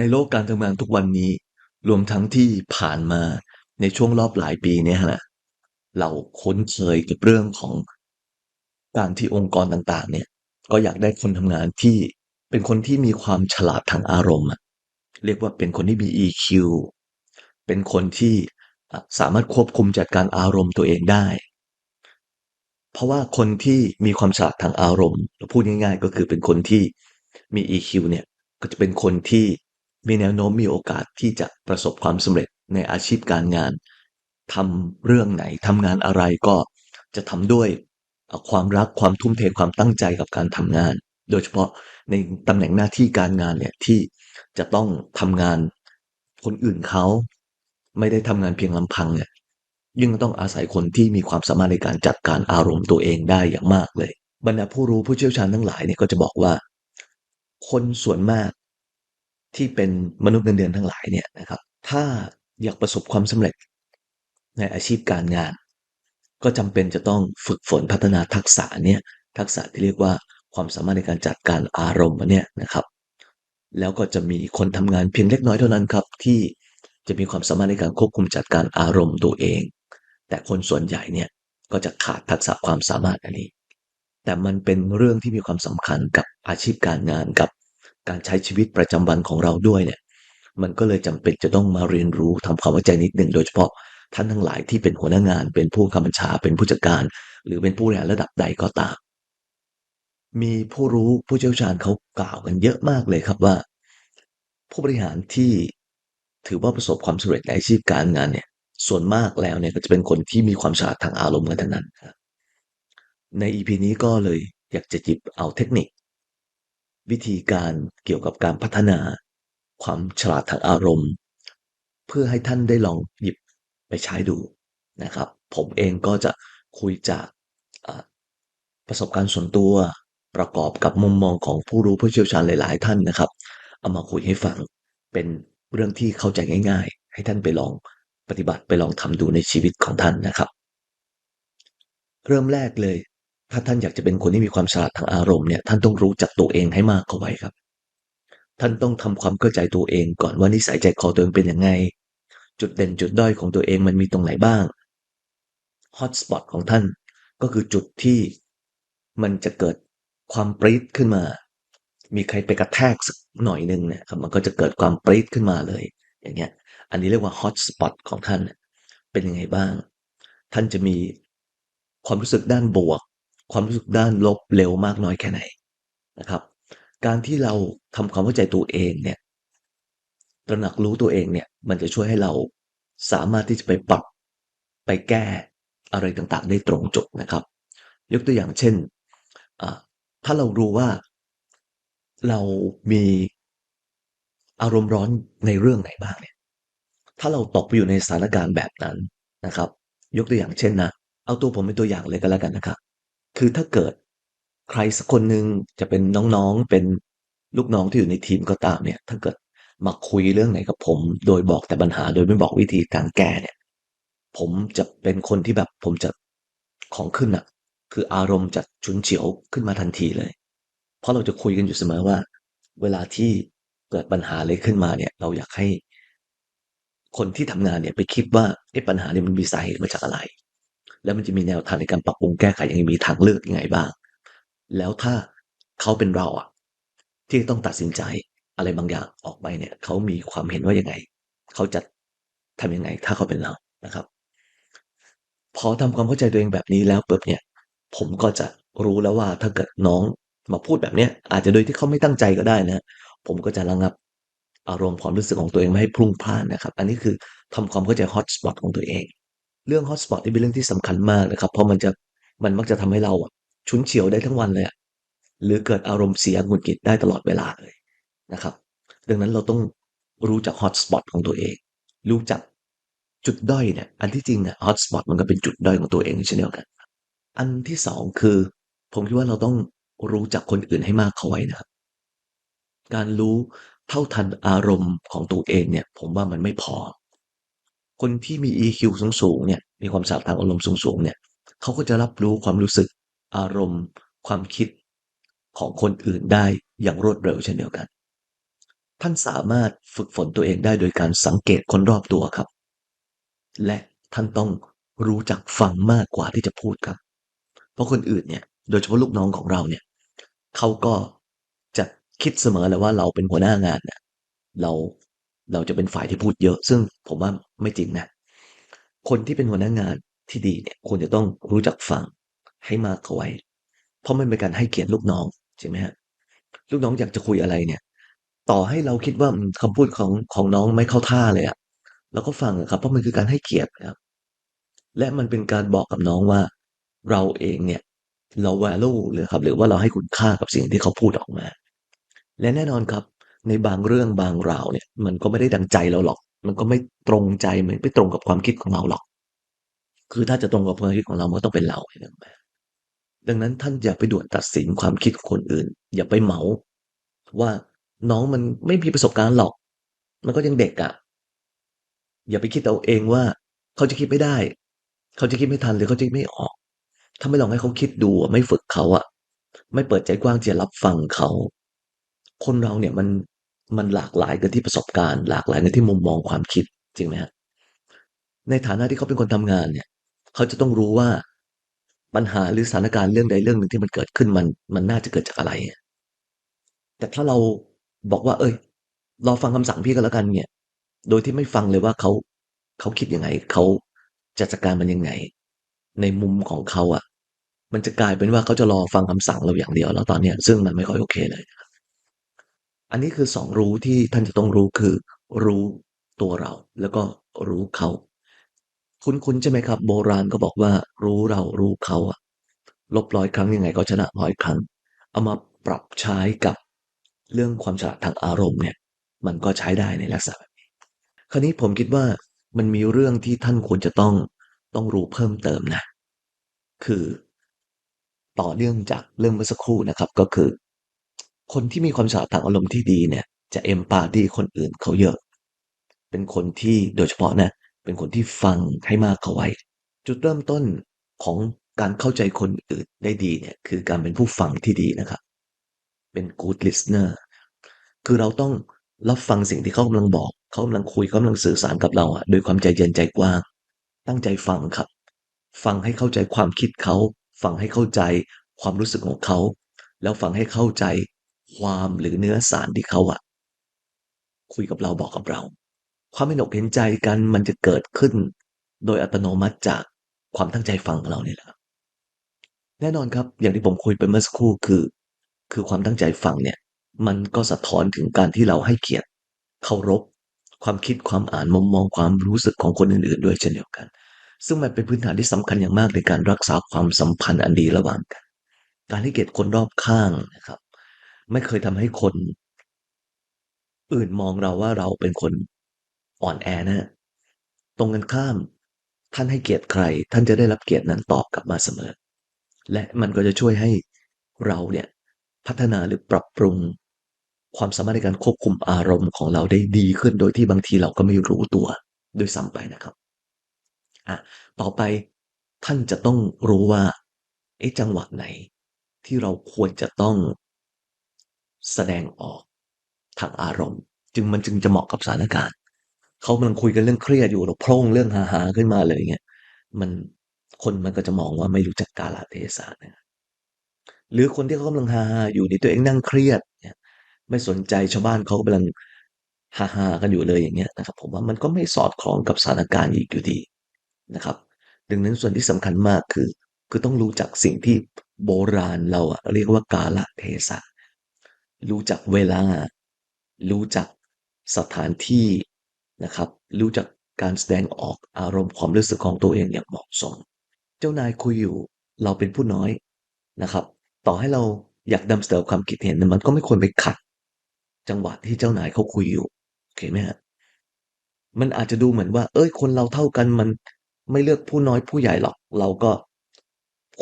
ในโลกการทำงานทุกวันนี้ รวมทั้งที่ผ่านมาในช่วงรอบหลายปีเนี่ยแหละเราคุ้นเคยกับเรื่องของการที่องค์กรต่างๆ เนี่ย ก็อยากได้คนทำงานที่เป็นคนที่มีความฉลาดทางอารมณ์เรียกว่าเป็นคนที่มี EQ เป็นคนที่สามารถควบคุมจัดการอารมณ์ตัวเองได้ เพราะว่าคนที่มีความฉลาดทางอารมณ์พูดง่าย ๆ ก็คือเป็นคนที่มี EQ เนี่ยก็จะเป็นคนที่ มีแนวโน้มมีโอกาสที่จะประสบความสำเร็จในอาชีพการงานทำเรื่องไหนทำงานอะไรก็จะทำด้วยความรักความทุ่มเทความตั้งใจกับการทำงาน โดยเฉพาะในตำแหน่งหน้าที่การงานเนี่ยที่จะต้องทำงานคนอื่นเขาไม่ได้ทำงานเพียงลำพังเนี่ยยิ่งต้องอาศัยคนที่มีความสามารถในการจัดการอารมณ์ตัวเองได้อย่างมากเลย บรรดาผู้รู้ผู้เชี่ยวชาญทั้งหลายเนี่ยก็จะบอกว่า คนส่วนมาก ที่เป็นมนุษย์เงินเดือนทั้งหลายเนี่ยนะครับ ถ้าอยากประสบความสำเร็จในอาชีพการงาน ก็จำเป็นจะต้องฝึกฝนพัฒนาทักษะเนี่ยทักษะที่เรียกว่าความสามารถในการจัดการอารมณ์เนี่ยนะครับ แล้วก็จะมีคนทำงานเพียงเล็กน้อยเท่านั้นครับ ที่จะมีความสามารถในการควบคุมจัดการอารมณ์ตัวเอง แต่คนส่วนใหญ่เนี่ยก็จะขาดทักษะความสามารถอันนี้ แต่มันเป็นเรื่องที่มีความสำคัญกับอาชีพการงานกับ การใช้ชีวิตประจำวันของเราด้วยเนี่ย มันก็เลยจำเป็นจะต้องมาเรียนรู้ทำความเข้าใจนิดหนึ่งโดยเฉพาะท่านทั้งหลายที่เป็นหัวหน้างาน เป็นผู้กำกับชาเป็นผู้จัดการ หรือเป็นผู้บริหารระดับใดก็ตาม มีผู้รู้ผู้เชี่ยวชาญเขากล่าวกันเยอะมากเลยครับว่า ผู้บริหารที่ถือว่าประสบความสำเร็จในอาชีพการงานเนี่ย ส่วนมากแล้วเนี่ยก็จะเป็นคนที่มีความฉลาดทางอารมณ์กันทั้งนั้นครับใน EP นี้ก็เลยอยากจะจิบเอาเทคนิค วิธีการเกี่ยวกับการพัฒนา ความฉลาดทางอารมณ์ เพื่อให้ท่านได้ลองหยิบไปใช้ดูนะครับ ผมเองก็จะคุยจากประสบการณ์ส่วนตัวประกอบกับมุมมองของผู้รู้ผู้เชี่ยวชาญหลาย ๆ ท่านนะครับ เอามาคุยให้ฟังเป็นเรื่องที่เข้าใจง่าย ๆ ให้ท่านไปลองปฏิบัติไปลองทำดูในชีวิตของท่านนะครับ เริ่มแรกเลย ถ้าท่านอยากจะเป็นคนที่มีความฉลาดทางอารมณ์เนี่ยท่านต้องรู้จักตัวเองให้มากเข้าไว้ครับ ท่านต้องทำความเข้าใจตัวเองก่อนว่านิสัยใจคอตัวเองเป็นยังไง จุดเด่นจุดด้อยของตัวเองมันมีตรงไหนบ้างฮอตสปอตของท่านก็คือจุดที่มันจะเกิดความปรี๊ดขึ้นมา มีใครไปกระแทกสักหน่อยหนึ่งเนี่ยครับมันก็จะเกิดความปรี๊ดขึ้นมาเลย อย่างเงี้ย อันนี้เรียกว่าฮอตสปอตของท่านเป็นยังไงบ้าง ท่านจะมีความรู้สึกด้านบวก ความรู้สึกด้านลบเร็วมากน้อยแค่ไหนนะครับ การที่เราทำความเข้าใจตัวเองเนี่ยตระหนักรู้ตัวเองเนี่ย มันจะช่วยให้เราสามารถที่จะไปปรับไปแก้อะไรต่างๆ ได้ตรงจุดนะครับ ยกตัวอย่างเช่น ถ้าเรารู้ว่าเรามีอารมณ์ร้อนในเรื่องไหนบ้างเนี่ย ถ้าเราตกไปอยู่ในสถานการณ์แบบนั้นนะครับ ยกตัวอย่างเช่นนะ เอาตัวผมเป็นตัวอย่างเลยก็แล้วกันนะครับ คือถ้าเกิดใครสักคนหนึ่งจะเป็นน้องๆ เป็นลูกน้องที่อยู่ในทีมก็ตามเนี่ย ถ้าเกิดมาคุยเรื่องไหนกับผม โดยบอกแต่ปัญหาโดยไม่บอกวิธีการแก้เนี่ย ผมจะเป็นคนที่แบบผมจะของขึ้นอะคืออารมณ์จะฉุนเฉียวขึ้นมาทันทีเลย เพราะเราจะคุยกันอยู่เสมอว่า เวลาที่เกิดปัญหาอะไรขึ้นมาเนี่ย เราอยากให้ คนที่ทำงานเนี่ยไปคิดว่าไอ้ปัญหาเนี่ยมันมีสาเหตุมาจากอะไร แล้วมันจะมีแนวทางในการปรับปรุงแก้ไขยังมีทางเลือกยังไงบ้าง แล้วถ้าเขาเป็นเราอะ ที่ต้องตัดสินใจอะไรบางอย่างออกไปเนี่ยเขามีความเห็นว่ายังไงเขาจะทำยังไง ถ้าเขาเป็นเรานะครับ พอทำความเข้าใจตัวเองแบบนี้แล้วปุ๊บเนี่ย ผมก็จะรู้แล้วว่าถ้าเกิดน้องมาพูดแบบเนี้ย อาจจะโดยที่เขาไม่ตั้งใจก็ได้นะผมก็จะระงับอารมณ์ความรู้สึกของตัวเองไม่ให้พุ่งพล่านนะครับ อันนี้คือทำความเข้าใจฮอตสปอตของตัวเอง เรื่องฮอตสปอตนี่เป็นเรื่องที่สำคัญมากนะครับ เพราะมันจะมันมักจะทำให้เราอะชุนเฉียวได้ทั้งวันเลยหรือเกิดอารมณ์เสียหงุดหงิดได้ตลอดเวลาเลยนะครับ ดังนั้นเราต้องรู้จักฮอตสปอตของตัวเอง รู้จักจุดด้อยเนี่ยอันที่จริงอะฮอตสปอตมันก็เป็นจุดด้อยของตัวเองเช่นเดียวกัน อันที่สองคือ ผมคิดว่าเราต้องรู้จักคนอื่นให้มากเข้าไว้นะครับ การรู้เท่าทันอารมณ์ของตัวเองเนี่ย ผมว่ามันไม่พอ คนที่มี EQ สูงสูงเนี่ยมีความสามารถทางอารมณ์สูงสูงเนี่ยเขาก็จะรับรู้ความรู้สึกอารมณ์ความคิดของคนอื่นได้อย่างรวดเร็วเช่นเดียวกัน ท่านสามารถฝึกฝนตัวเองได้โดยการสังเกตคนรอบตัวครับ และท่านต้องรู้จักฟังมากกว่าที่จะพูดครับ เพราะคนอื่นเนี่ยโดยเฉพาะลูกน้องของเราเนี่ยเขาก็จะคิดเสมอเลยว่าเราเป็นหัวหน้างานเนี่ยเราเราจะเป็นฝ่ายที่พูดเยอะ ซึ่งผมว่า ไม่จริงนะ คนที่เป็นหัวหน้างานที่ดีเนี่ยควรจะต้องรู้จักฟังให้มากเข้าไว้ เพราะมันเป็นการให้เกียรติลูกน้องใช่ไหมฮะลูกน้องอยากจะคุยอะไรเนี่ย ต่อให้เราคิดว่าคำพูดของของน้องไม่เข้าท่าเลยอะเราก็ฟังครับ เพราะมันคือการให้เกียรติครับ และมันเป็นการบอกกับน้องว่า เราเองเนี่ย เรา value หรือครับ หรือว่าเราให้คุณค่ากับสิ่งที่เขาพูดออกมา และแน่นอนครับ ในบางเรื่องบางราวเนี่ย มันก็ไม่ได้ดังใจเราหรอก มันก็ไม่ตรงใจเหมือนไม่ตรงกับความคิดของเราหรอก คือถ้าจะตรงกับความคิดของเรามันก็ต้องเป็นเราเองดังนั้นท่านอย่าไปด่วนตัดสินความคิดของคนอื่น อย่าไปเหมา ว่าน้องมันไม่มีประสบการณ์หรอก มันก็ยังเด็กอะ่ะ อย่าไปคิดเอาเองว่า เขาจะคิดไม่ได้ เขาจะคิดไม่ทันหรือเขาจะไม่ออก ถ้าไม่ลองให้เขาคิดดูไม่ฝึกเขาอะ ไม่เปิดใจกว้างจะรับฟังเขา คนเราเนี่ยมัน มันหลากหลายกันที่ประสบการณ์ หลากหลายกันที่มุมมองความคิดจริงไหมฮะในฐานะที่เขาเป็นคนทำงานเนี่ย เขาจะต้องรู้ว่าปัญหาหรือสถานการณ์เรื่องใดเรื่องหนึ่งที่มันเกิดขึ้นมันมันน่าจะเกิดจากอะไร แต่ถ้าเราบอกว่า เอ้ยรอฟังคำสั่งพี่ก็แล้วกันเนี่ย โดยที่ไม่ฟังเลยว่าเขาเขาคิดยังไงเขาจะจัดการมันยังไง ในมุมของเขาอะ่ะ มันจะกลายเป็นว่าเขาจะรอฟังคำสั่งเราอย่างเดียว แล้วตอนเนี้ยซึ่งมันไม่ค่อยโอเคเลย อันนี้คือสองรู้ที่ท่านจะต้องรู้คือ รู้ตัวเรา แล้วก็รู้เขา คุ้นๆใช่ไหมครับ โบราณก็บอกว่า รู้เรารู้เขาอะลบร้อยครั้งยังไงก็ชนะร้อยครั้ง เอามาปรับใช้กับเรื่องความฉลาดทางอารมณ์เนี่ย มันก็ใช้ได้ในลักษณะแบบนี้ คราวนี้ผมคิดว่ามันมีเรื่องที่ท่านควรจะต้องต้องรู้เพิ่มเติมนะ คือต่อเนื่องจากเรื่องเมื่อสักครู่นะครับ ก็คือ คนที่มีความฉลาดทางอารมณ์ที่ดีเนี่ย จะเอมปาดีคนอื่นเขาเยอะ เป็นคนที่โดยเฉพาะนะ เป็นคนที่ฟังให้มากเข้าไว้ จุดเริ่มต้นของการเข้าใจคนอื่นได้ดีเนี่ย คือการเป็นผู้ฟังที่ดีนะครับ เป็น good listener คือเราต้องรับฟังสิ่งที่เขากำลังบอก เขากำลังคุยเขากำลังสื่อสารกับเราอะโดยความใจเย็นใจกว้าง ตั้งใจฟังครับ ฟังให้เข้าใจความคิดเขา ฟังให้เข้าใจความรู้สึกของเขา แล้วฟังให้เข้าใจ ความหรือเนื้อสารที่เขาอะคุยกับเราบอกกับเรา ความไม่หนกเห็นใจกันมันจะเกิดขึ้น โดยอัตโนมัติจากความตั้งใจฟังของเราเนี่ยแหละแน่นอนครับ อย่างที่ผมคุยไปเมื่อสักครู่คือ คือความตั้งใจฟังเนี่ย มันก็สะท้อนถึงการที่เราให้เกียรติเคารพความคิดความอ่านมุมมองความรู้สึกของคนอื่นๆ ด้วยเช่นเดียวกัน ซึ่งมันเป็นพื้นฐานที่สำคัญอย่างมากในการรักษาความสัมพันธ์อันดีระหว่างกัน การให้เกียรติคนรอบข้างนะครับ ไม่เคยทำให้คน อื่นมองเราว่าเราเป็นคนอ่อนแอนะ ตรงกันข้าม ท่านให้เกียรติใคร ท่านจะได้รับเกียรตินั้นตอบกลับมาเสมอ และมันก็จะช่วยให้เราเนี่ยพัฒนาหรือปรับปรุงความสามารถในการควบคุมอารมณ์ของเราได้ดีขึ้นโดยที่บางทีเราก็ไม่รู้ตัวโดยซ้ำไปนะครับอะต่อไปท่านจะต้องรู้ว่าไอ้จังหวะไหนที่เราควรจะต้อง แสดงออกทางอารมณ์ จึงมันจึงจะเหมาะกับสถานการณ์เขากำลังคุยกันเรื่องเครียดอยู่เราโพล่งเรื่องฮาๆขึ้นมาเลยเงี้ยมันคนมันก็จะมองว่าไม่รู้จักกาลเทศะนะหรือคนที่เขากำลังฮาๆอยู่ในตัวเองนั่งเครียดเนี่ยไม่สนใจชาวบ้านเขากำลังฮาๆกันอยู่เลยอย่างเงี้ยนะครับ ผมว่ามันก็ไม่สอดคล้องกับสถานการณ์อีกอยู่ดีนะครับ ดังนั้นส่วนที่สำคัญมากคือ คือต้องรู้จักสิ่งที่โบราณเราอะเรียกว่ากาลเทศะ รู้จักเวลา รู้จักสถานที่นะครับ รู้จักการแสดงออกอารมณ์ความรู้สึกของตัวเองอย่างเหมาะสม เจ้านายคุยอยู่เราเป็นผู้น้อยนะครับ ต่อให้เราอยากนำเสนอความคิดเห็นมันก็ไม่ควรไปขัด จังหวะที่เจ้านายเขาคุยอยู่โอเคไหมฮะมันอาจจะดูเหมือนว่า เอ้ย คนเราเท่ากันมันไม่เลือกผู้น้อยผู้ใหญ่หรอก เราก็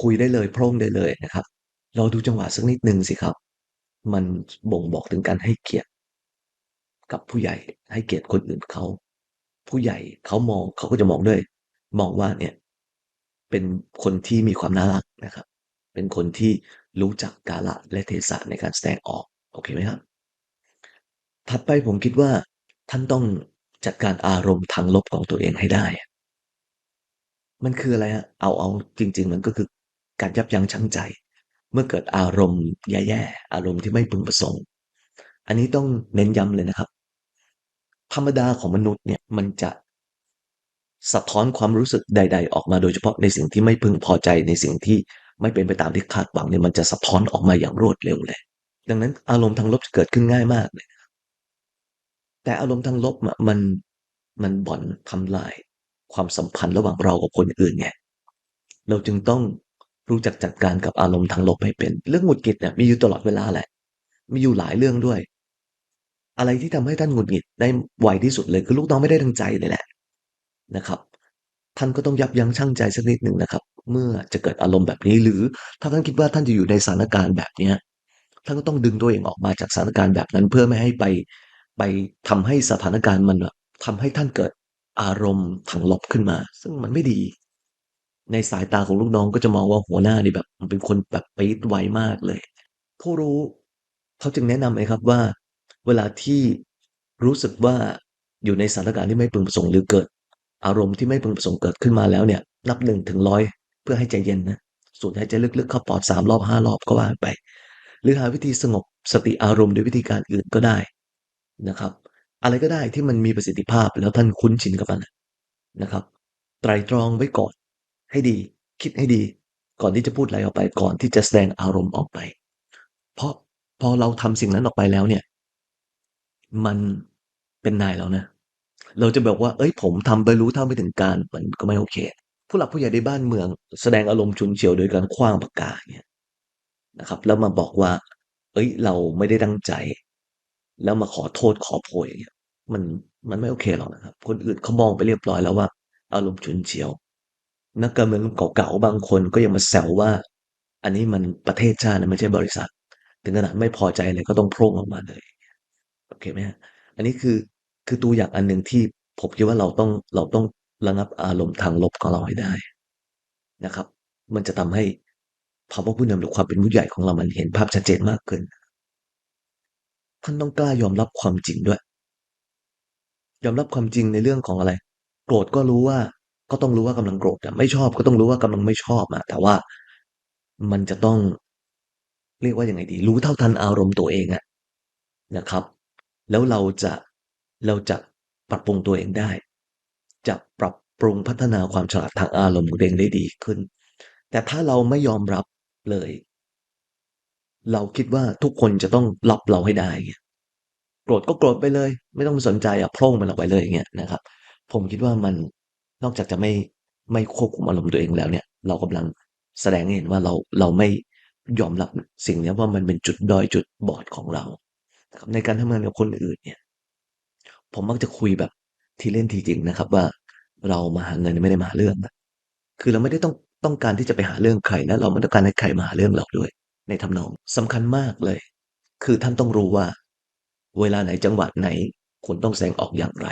คุยได้เลยพร่งได้เลยนะครับ เราดูจังหวะสักนิดหนึ่งสิครับ มันบ่งบอกถึงการให้เกียรติกับผู้ใหญ่ ให้เกียรติคนอื่นเขา ผู้ใหญ่เขามองเขาก็จะมองด้วย มองว่าเนี่ย เป็นคนที่มีความน่ารักนะครับ เป็นคนที่รู้จักกาละและเทศะในการแสดงออก โอเคไหมครับ ถัดไปผมคิดว่าท่านต้องจัดการอารมณ์ทางลบของตัวเองให้ได้ มันคืออะไรฮะ เอาเอาจริง ๆ มันก็คือการยับยั้งชั่งใจ เมื่อเกิดอารมณ์แย่ๆ อารมณ์ที่ไม่พึงประสงค์ อันนี้ต้องเน้นย้ำเลยนะครับ ธรรมดาของมนุษย์เนี่ยมันจะสะท้อนความรู้สึกใด ๆ ออกมาโดยเฉพาะในสิ่งที่ไม่พึงพอใจในสิ่งที่ไม่เป็นไปตามที่คาดหวังเนี่ยมันจะสะท้อนออกมาอย่างรวดเร็วเลย ดังนั้นอารมณ์ทางลบจะเกิดขึ้นง่ายมากเลยแต่อารมณ์ทางลบอะมันมันบ่อนทำลาย ความสัมพันธ์ระหว่างเรากับคนอื่นไงเราจึงต้อง รู้จักจัดการกับอารมณ์ทางลบให้เป็น เรื่องหงุดหงิดเนี่ยมีอยู่ตลอดเวลาแหละ มีอยู่หลายเรื่องด้วย อะไรที่ทำให้ท่านหงุดหงิดได้ไวที่สุดเลย คือลูกน้องไม่ได้ดังใจเลยแหละนะครับท่านก็ต้องยับยั้งชั่งใจสักนิดหนึ่งนะครับ เมื่อจะเกิดอารมณ์แบบนี้หรือถ้าท่านคิดว่าท่านจะอยู่ในสถานการณ์แบบเนี้ยท่านก็ต้องดึงตัวเองออกมาจากสถานการณ์แบบนั้น เพื่อไม่ให้ไปไปทำให้สถานการณ์มันแบบทำให้ท่านเกิดอารมณ์ทางลบขึ้นมา ซึ่งมันไม่ดี ในสายตาของลูกน้องก็จะมองว่าหัวหน้านี่แบบ มันเป็นคนแบบปี๊ดไวมากเลย ผู้รู้เขาจึงแนะนำเลยครับว่า เวลาที่รู้สึกว่าอยู่ในสถานการณ์ที่ไม่พึงประสงค์หรือเกิด อารมณ์ที่ไม่พึงประสงค์เกิดขึ้นมาแล้วเนี่ย นับหนึ่งถึงร้อยเพื่อให้ใจเย็นนะสูดหายใจลึกๆเข้าปอดสามรอบห้ารอบก็ว่าไป หรือหาวิธีสงบสติอารมณ์ด้วยวิธีการอื่นก็ได้นะครับ อะไรก็ได้ที่มันมีประสิทธิภาพแล้วท่านคุ้นชินกับมันนะครับ ไตรตรองไว้ก่อน ให้ดี คิดให้ดี ก่อนที่จะพูดอะไรออกไป ก่อนที่จะแสดงอารมณ์ออกไป เพราะพอเราทำสิ่งนั้นออกไปแล้วเนี่ย มันเป็นนายเรานะ เราจะบอกว่า เอ้ย ผมทำไปรู้เท่าไม่ถึงการ มันก็ไม่โอเค ผู้หลักผู้ใหญ่ในบ้านเมือง แสดงอารมณ์ฉุนเฉียวโดยการขว้างปากกาเนี่ยนะครับ แล้วมาบอกว่า เอ้ย เราไม่ได้ตั้งใจ แล้วมาขอโทษขอโพยอย่างเงี้ยมันมันไม่โอเคหรอกนะครับ คนอื่นเขามองไปเรียบร้อยแล้วว่า อารมณ์ฉุนเฉียว นักการเมืองเก่าๆบางคนก็ยังมาแซวว่า อันนี้มันประเทศชาตินะไม่ใช่บริษัท ถึงขนาดไม่พอใจอะไรก็ต้องโพร่งออกมาเลยโอเคไหมฮะอันนี้คือคือตัวอย่างอันหนึ่งที่ผมคิดว่าเราต้องเราต้องระงับอารมณ์ทางลบของเราให้ได้นะครับ มันจะทำให้ภาวะผู้นำหรือความเป็นผู้ใหญ่ของเรามันเห็นภาพชัดเจนมากขึ้น ท่านต้องกล้ายอมรับความจริงด้วย ยอมรับความจริงในเรื่องของอะไร โกรธก็รู้ว่า ก็ต้องรู้ว่ากำลังโกรธอะไม่ชอบก็ต้องรู้ว่ากำลังไม่ชอบอะแต่ว่ามันจะต้องเรียกว่ายังไงดี รู้เท่าทันอารมณ์ตัวเองอะนะครับ แล้วเราจะเราจะปรับปรุงตัวเองได้ จะปรับปรุงพัฒนาความฉลาดทางอารมณ์ของตัวเองได้ดีขึ้น แต่ถ้าเราไม่ยอมรับเลย เราคิดว่าทุกคนจะต้องรับเราให้ได้โกรธก็โกรธไปเลย ไม่ต้องสนใจอะพร่งมันออกไปเลยอย่างเงี้ยนะครับ ผมคิดว่ามัน นอกจากจะไม่ไม่ควบคุมอารมณ์ตัวเองแล้วเนี่ย เรากำลังแสดงให้เห็นว่าเราเราไม่ยอมรับสิ่งนี้ว่ามันเป็นจุดด้อยจุดบอดของเรานะครับในการทำงานกับคนอื่นเนี่ย ผมมักจะคุยแบบทีเล่นทีจริงนะครับ ว่าเรามาหาเงินไม่ได้มาหาเรื่องนะคือเราไม่ได้ต้องต้องการที่จะไปหาเรื่องใครนะเราไม่ต้องการให้ใครมาหาเรื่องเราด้วย ในทำนองสำคัญมากเลย คือท่านต้องรู้ว่า เวลาไหนจังหวะไหนคุณต้องแสดงออกอย่างไร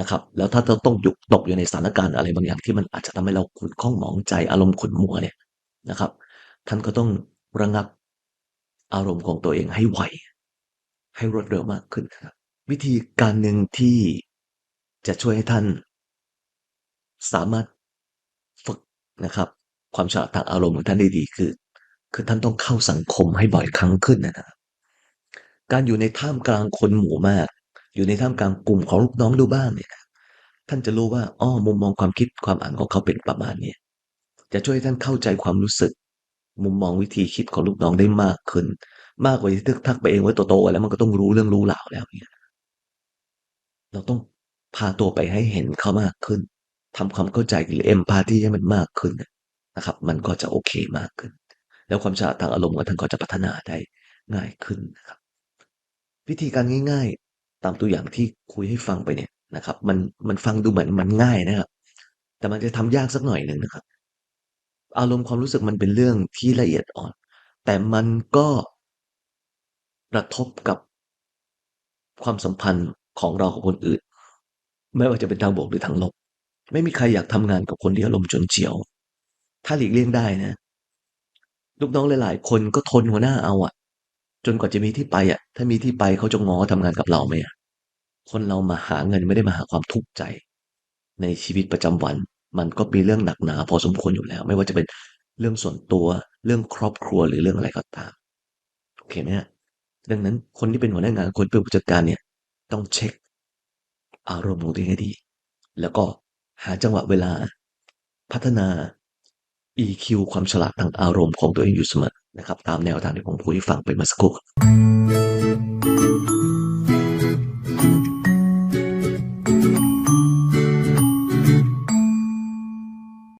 นะครับ แล้วถ้าเราต้องยุกตกอยู่ในสถานการณ์อะไรบางอย่างที่มันอาจจะทำให้เราขุ่นข้องหมองใจอารมณ์ขุ่นมัวเนี่ยนะครับ ท่านก็ต้องระงับอารมณ์ของตัวเองให้ไวให้รวดเร็วมากขึ้นครับ วิธีการหนึ่งที่จะช่วยให้ท่าน สามารถฝึกนะครับ ความฉลาดทางอารมณ์ของท่านได้ดีคือ คือท่านต้องเข้าสังคมให้บ่อยครั้งขึ้นนะครับการอยู่ในท่ามกลางคนหมู่มาก อยู่ในท่ามกลางกลุ่มของลูกน้องดูบ้างเนี่ยท่านจะรู้ว่าอ้อมุมมองความคิดความอ่านของเขาเป็นประมาณนี้จะช่วยให้ท่านเข้าใจความรู้สึก มุมมองวิธีคิดของลูกน้องได้มากขึ้น มากกว่าที่ทึกทักไปเองว่าโตๆแล้วมันก็ต้องรู้เรื่องรู้ราวแล้วเนี่ยเราต้องพาตัวไปให้เห็นเขามากขึ้นทำความเข้าใจหรือเอมพาธีให้มันมากขึ้นนะครับ มันก็จะโอเคมากขึ้น แล้วความฉลาดทางอารมณ์ของท่านก็จะพัฒนาได้ง่ายขึ้นนะครับ วิธีการง่าย ตามตัวอย่างที่คุยให้ฟังไปเนี่ยนะครับ มันมันฟังดูเหมือนมันง่ายนะครับ แต่มันจะทำยากสักหน่อยหนึ่งนะครับ อารมณ์ความรู้สึกมันเป็นเรื่องที่ละเอียดอ่อน แต่มันก็กระทบกับความสัมพันธ์ของเรากับคนอื่น ไม่ว่าจะเป็นทางบวกหรือทางลบ ไม่มีใครอยากทำงานกับคนที่อารมณ์ฉุนเฉียว ถ้าหลีกเลี่ยงได้นะลูกน้องหลาย ๆ คนก็ทนหัวหน้าเอาอะ จนกว่าจะมีที่ไปอะ ถ้ามีที่ไปเขาจะงอทำงานกับเราไหมอะคนเรามาหาเงินไม่ได้มาหาความทุกข์ใจ ในชีวิตประจำวัน มันก็มีเรื่องหนักหนาพอสมควรอยู่แล้ว ไม่ว่าจะเป็นเรื่องส่วนตัวเรื่องครอบครัวหรือเรื่องอะไรก็ตามโอเคไหมฮะดังนั้นคนที่เป็นหัวหน้างานคนเป็นผู้จัดการเนี่ย ต้องเช็ค อารมณ์ของตัวเองให้ดี แล้วก็หาจังหวะเวลา พัฒนา EQ ความฉลาดทางอารมณ์ของตัวเองอยู่เสมอ นะครับ ตามแนวทางที่ผมพูดให้ฟังไปเมื่อสักครู่